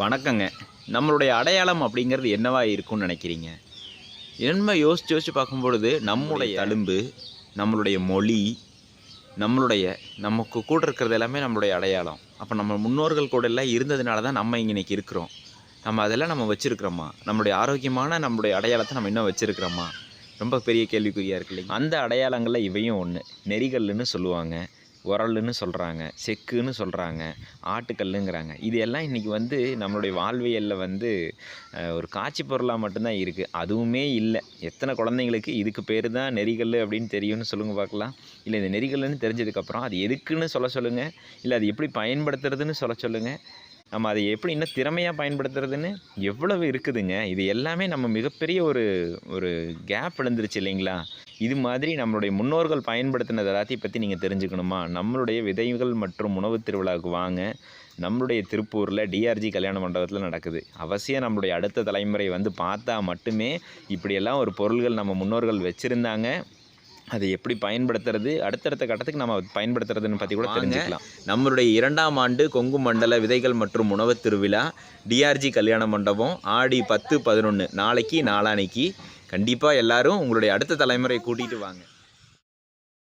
வணக்கங்க. நம்மளுடைய அடையாளம் அப்படிங்கிறது என்னவா இருக்கும்னு நினைக்கிறீங்க? என்ன யோசிச்சு யோசிச்சு பார்க்கும்பொழுது நம்முடைய தழும்பு நம்மளுடைய மொழி நம்மளுடைய நமக்கு கூட இருக்கிறது எல்லாமே நம்மளுடைய அடையாளம். அப்போ நம்ம முன்னோர்கள் கூட எல்லாம் இருந்ததுனால தான் நம்ம இங்கே இன்னைக்கு இருக்கிறோம். நம்ம அதெல்லாம் நம்ம வச்சுருக்கிறோமா? நம்மளுடைய ஆரோக்கியமான நம்மளுடைய அடையாளத்தை நம்ம இன்னும் வச்சுருக்கிறோமா? ரொம்ப பெரிய கேள்விக்குறியாக இருக்கு இல்லைங்க அந்த அடையாளங்களில் இவையும் ஒன்று நெறிகல்லுன்னு சொல்லுவாங்க. உரல்னு சொல்கிறாங்க செக்குன்னு சொல்கிறாங்க ஆட்டுக்கல்லுங்கிறாங்க. இது எல்லாம் இன்றைக்கி வந்து நம்மளுடைய வாழ்வியலில் வந்து ஒரு காட்சி பொருளாக மட்டும்தான் இருக்குது அதுவுமே இல்லை. எத்தனை குழந்தைங்களுக்கு இதுக்கு பேர் தான் நெறிகல் அப்படின்னு தெரியும்னு சொல்லுங்கள் பார்க்கலாம். இல்லை இந்த நெறிகல்லுன்னு தெரிஞ்சதுக்கப்புறம் அது எதுக்குன்னு சொல்ல சொல்லுங்கள் இல்லை அது எப்படி பயன்படுத்துறதுன்னு சொல்ல சொல்லுங்கள் நம்ம அதை எப்படி இன்னும் திறமையாக பயன்படுத்துறதுன்னு எவ்வளவு இருக்குதுங்க. இது எல்லாமே நம்ம மிகப்பெரிய ஒரு ஒரு கேப் விழுந்துருச்சு இல்லைங்களா? இது மாதிரி நம்மளுடைய முன்னோர்கள் பயன்படுத்தினது எல்லாத்தையும் பற்றி நீங்கள் தெரிஞ்சுக்கணுமா? நம்மளுடைய விதைகள் மற்றும் உணவு திருவிழாவுக்கு வாங்க நம்மளுடைய திருப்பூரில் டிஆர்ஜி கல்யாண மண்டபத்தில் நடக்குது. அவசியம் நம்மளுடைய அடுத்த தலைமுறை வந்து பார்த்தா மட்டுமே இப்படியெல்லாம் ஒரு பொருள்கள் நம்ம முன்னோர்கள் வச்சுருந்தாங்க. அதை எப்படி பயன்படுத்துறது அடுத்தடுத்த கட்டத்துக்கு நம்ம பயன்படுத்துறதுன்னு பற்றி கூட தெரிஞ்சுக்கலாம். நம்மளுடைய இரண்டாம் ஆண்டு கொங்கு மண்டல விதைகள் மற்றும் உணவுத் திருவிழா டிஆர்ஜி கல்யாண மண்டபம் ஆடி பத்து பதினொன்று நாளைக்கு நாளானைக்கு. கண்டிப்பாக எல்லாரும் உங்களுடைய அடுத்த தலைமுறை கூட்டிகிட்டு வாங்க.